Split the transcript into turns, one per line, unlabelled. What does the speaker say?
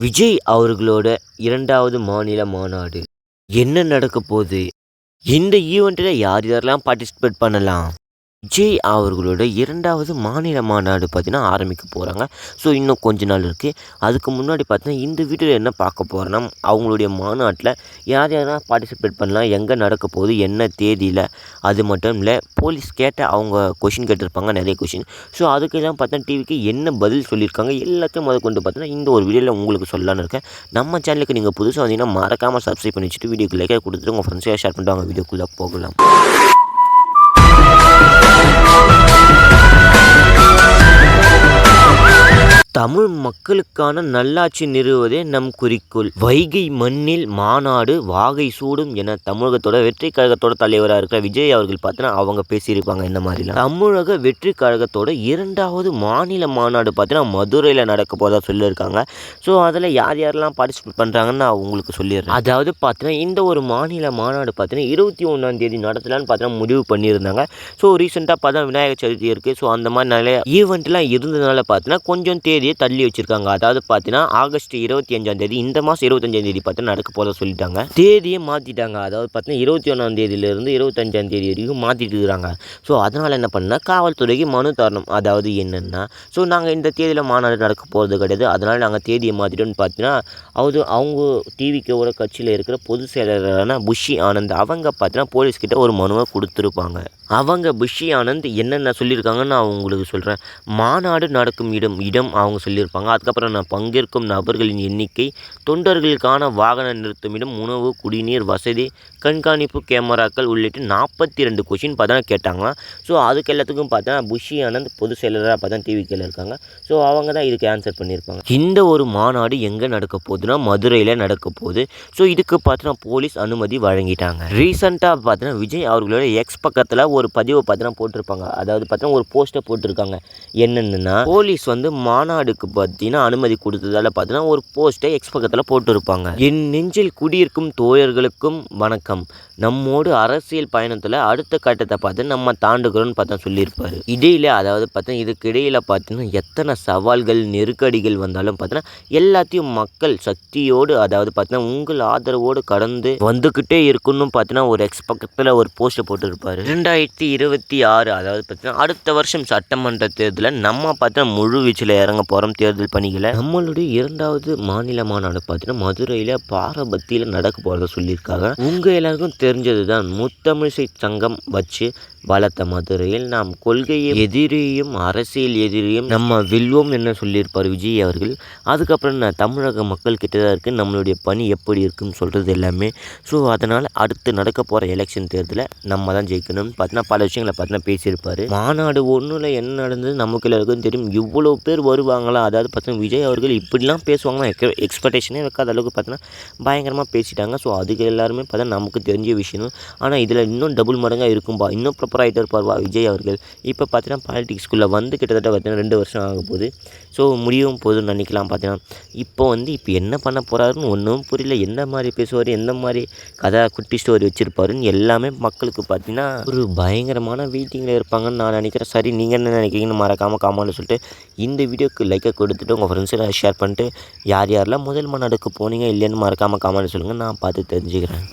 விஜய் அவர்களோட இரண்டாவது மாநில மாநாடு. என்ன நடக்க போகுது? இந்த ஈவெண்ட்டில் யார் யாரெல்லாம் பார்ட்டிசிபேட் பண்ணலாம்? விஜய் அவர்களோட இரண்டாவது மாநில மாநாடு பார்த்தீங்கன்னா ஆரம்பிக்க போகிறாங்க ஸோ இன்னும் கொஞ்ச நாள் இருக்குது அதுக்கு முன்னாடி பார்த்தீங்கன்னா இந்த வீடியோவில் என்ன பார்க்க போகிறோன்னா அவங்களுடைய மாநாட்டில் யார் யாரெல்லாம் பார்ட்டிசிபேட் பண்ணலாம் எங்கே நடக்க போகுது என்ன தேதியில்? அது மட்டும் இல்லை போலீஸ் கேட்ட அவங்க கொஷின் கேட்டிருப்பாங்க நிறைய கொஷின் ஸோ அதுக்கெல்லாம் பார்த்தீங்கன்னா டிவிக்கு என்ன பதில் சொல்லியிருக்காங்க எல்லாத்தையும் முதல் கொண்டு பார்த்தீங்கன்னா இந்த ஒரு வீடியோவில் உங்களுக்கு சொல்லலான்னு இருக்கேன். நம்ம சேனலுக்கு நீங்கள் புதுசாக வந்தீங்கன்னா மறக்காமல் சப்ஸ்கிரைப் பண்ணி வச்சுட்டு வீடியோக்கு லைக்காக கொடுத்துட்டு உங்கள் ஃப்ரெண்ட்ஸாக ஷேர் பண்ணிட்டு அவங்க வீடியோக்குள்ளே போகலாம். தமிழ் மக்களுக்கான நல்லாட்சி நிறுவுவதே நம் குறிக்கோள். வைகை மண்ணில் மாநாடு வாகை சூடும் என தமிழகத்தோட வெற்றி கழகத்தோட தலைவராக இருக்கிற விஜய் அவர்கள் பார்த்தீங்கன்னா அவங்க பேசியிருப்பாங்க இந்த மாதிரிலாம். தமிழக வெற்றி கழகத்தோட இரண்டாவது மாநில மாநாடு பார்த்தீங்கன்னா மதுரையில் நடக்க போதா சொல்லியிருக்காங்க. ஸோ அதில் யார் யாரெல்லாம் பார்ட்டிசிபேட் பண்ணுறாங்கன்னு நான் உங்களுக்கு சொல்லிடுறேன். அதாவது பார்த்தீங்கன்னா இந்த ஒரு மாநில மாநாடு பார்த்தீங்கன்னா இருபத்தி ஒன்றாம் தேதி நடத்தலான்னு பார்த்தீங்கன்னா முடிவு பண்ணியிருந்தாங்க. ஸோ ரீசெண்டாக பார்த்தா விநாயகர் சதுர்த்தி இருக்குது ஸோ அந்த மாதிரி நிறைய ஈவெண்ட்லாம் இருந்ததுனால பார்த்தீங்கன்னா கொஞ்சம் தேதியை தள்ளி வச்சிருக்காங்க. அதாவது பார்த்தீங்கன்னா ஆகஸ்ட் இருபத்தி அஞ்சாம் தேதி இந்த மாதம் இருபத்தஞ்சாம் தேதி பார்த்தீங்கன்னா நடக்க போத சொல்லிட்டாங்க. தேதியை மாற்றிட்டாங்க அதாவது பார்த்தீங்கன்னா இருபத்தி ஒன்றாம் தேதியிலேருந்து இருபத்தஞ்சாம் தேதி வரைக்கும் மாற்றிட்டு இருக்கிறாங்க ஸோ அதனால் என்ன பண்ணால் காவல்துறைக்கு மனு தரணும். அதாவது என்னென்னா ஸோ நாங்கள் இந்த தேதியில் மாநாடு நடக்க போகிறது கிடையாது. அதனால் நாங்கள் தேதியை மாற்றிட்டோம்னு பார்த்தீங்கன்னா அது அவங்க டிவிக்கோட கட்சியில் இருக்கிற பொதுச் செயலாளரான புஷி ஆனந்த் அவங்க பார்த்தீங்கன்னா போலீஸ்கிட்ட ஒரு மனுவை கொடுத்துருப்பாங்க. அவங்க புஷி ஆனந்த் என்னென்ன சொல்லியிருக்காங்கன்னு நான் உங்களுக்கு சொல்கிறேன் மாநாடு நடக்கும் இடம் இடம் அவங்க அவங்க சொல்லியிருப்பாங்க. அதுக்கப்புறம் நான் பங்கேற்கும் நபர்களின் எண்ணிக்கை தொண்டர்களுக்கான வாகன நிறுத்துமிடம் உணவு குடிநீர் வசதி கண்காணிப்பு கேமராக்கள் உள்ளிட்டு நாற்பத்தி ரெண்டு கொஷின் பார்த்தா கேட்டாங்களாம். ஸோ அதுக்கு எல்லாத்துக்கும் பார்த்தா புஷி ஆனந்த் பொதுச் செயலராக பார்த்தா டிவிக்கில் இருக்காங்க. ஸோ அவங்க தான் இதுக்கு ஆன்சர் பண்ணியிருப்பாங்க. இந்த ஒரு மாநாடு எங்கே நடக்க போகுதுன்னா மதுரையில் நடக்க போகுது. ஸோ இதுக்கு பார்த்தீங்கன்னா போலீஸ் அனுமதி வழங்கிட்டாங்க. ரீசெண்டாக பார்த்தீங்கன்னா விஜய் அவர்களோட எக்ஸ் பக்கத்தில் ஒரு பதிவை பார்த்தீங்கன்னா போட்டிருப்பாங்க. அதாவது பார்த்தீங்கன்னா ஒரு போஸ்ட்டை போட்டிருக்காங்க. என்னென்னா போலீஸ் வந்து மாநாடுக்கு பார்த்தீங்கன்னா அனுமதி கொடுத்ததால பார்த்தீங்கன்னா ஒரு போஸ்ட்டை எக்ஸ் பக்கத்தில் போட்டிருப்பாங்க. என் நெஞ்சில் குடியிருக்கும் தோழர்களுக்கும் வணக்கம். நம்மோடு அரசியல் பயணத்தில் அடுத்த கட்டத்தை பார்த்து நம்ம தாண்டுகிறோம்னு பார்த்தா சொல்லியிருப்பார். இடையில அதாவது பார்த்தா இதுக்கு இடையில் பார்த்தீங்கன்னா எத்தனை சவால்கள் நெருக்கடிகள் வந்தாலும் பார்த்தீங்கன்னா எல்லாத்தையும் மக்கள் சக்தியோடு அதாவது பார்த்தீங்கன்னா உங்கள் ஆதரவோடு கடந்து வந்துக்கிட்டே இருக்கணும் பார்த்தீங்கன்னா ஒரு எக்ஸ் பக்கத்தில் ஒரு போஸ்ட்டை போட்டிருப்பார். ரெண்டாயிரத்தி இருபத்தி ஆறு அதாவது பார்த்தீங்கன்னா அடுத்த வருஷம் சட்டமன்ற தேர்தலில் நம்ம பார்த்தீங்கன்னா முழு வீச்சில் இறங்க போகிறோம் தேர்தல் பணிகளை. நம்மளுடைய இரண்டாவது மாநில மாநாடு பார்த்தீங்கன்னா மதுரையில் பாரபத்தியில் நடக்க போகிறத சொல்லியிருக்காங்க. உங்கள் எல்லாருக்கும் தெரிஞ்சது தான் முத்தமிழிசை சங்கம் வச்சு பலத்த மதுரையில் நாம் கொள்கையை எதிரியும் அரசியல் எதிரியும் நம்ம வெல்வோம் என்ன சொல்லியிருப்பார் விஜய் அவர்கள். அதுக்கப்புறம் நான் தமிழக மக்கள் கிட்ட தான் இருக்குது நம்மளுடைய பணி எப்படி இருக்குன்னு சொல்கிறது எல்லாமே. ஸோ அதனால் அடுத்து நடக்க போகிற எலெக்ஷன் தேர்தலில் நம்ம தான் ஜெயிக்கணும்னு பார்த்தீங்கன்னா பல விஷயங்களை பார்த்தீங்கன்னா பேசியிருப்பார். மாநாடு ஒன்றில் என்ன நடந்தது நமக்கு எல்லாருக்கும் தெரியும். இவ்வளோ பேர் வருவாங்க. பேசுவாங்களா? அதாவது பார்த்தீங்கன்னா விஜய் அவர்கள் இப்படிலாம் பேசுவாங்கன்னா எக்ஸ் எக்ஸ்பெக்டேஷனே வைக்காத அளவுக்கு பார்த்தீங்கன்னா பயங்கரமாக பேசிட்டாங்க. ஸோ அதுக்கு எல்லாருமே பார்த்தா நமக்கு தெரிஞ்ச விஷயம் ஆனால் இதில் இன்னும் டபுள் மடங்காக இருக்கும்பா. இன்னும் ப்ராப்பர் ஆகிட்டு இருப்பார்வா விஜய் அவர்கள். இப்போ பார்த்தீங்கன்னா பாலிட்டிக்ஸ்குள்ளே வந்து கிட்டத்தட்ட பார்த்தீங்கன்னா ரெண்டு வருஷம் ஆக போகுது. ஸோ முடியவும் போதுன்னு நினைக்கலாம் பார்த்தீங்கன்னா. இப்போ வந்து இப்போ என்ன பண்ண போகிறாருன்னு ஒன்றும் புரியல. எந்த மாதிரி பேசுவார்? எந்த மாதிரி கதை குட்டி ஸ்டோரி வச்சுருப்பாருன்னு எல்லாமே மக்களுக்கு பார்த்தீங்கன்னா ஒரு பயங்கரமான வெயிட்டிங்கில் இருப்பாங்கன்னு நான் நினைக்கிறேன். சரி நீங்கள் என்ன நினைக்கிறீங்கன்னு மறக்காமல் காமான்னு சொல்லிட்டு இந்த வீடியோக்கு லைக்கை கொடுத்துட்டு உங்கள் ஃப்ரெண்ட்ஸில் ஷேர் பண்ணிட்டு யார் யாரெல்லாம் முதல் மாநாடுக்கு போனீங்க இல்லைன்னு மறக்காமல் கமெண்ட் சொல்லுங்கள் நான் பார்த்து தெரிஞ்சுக்கிறேன்.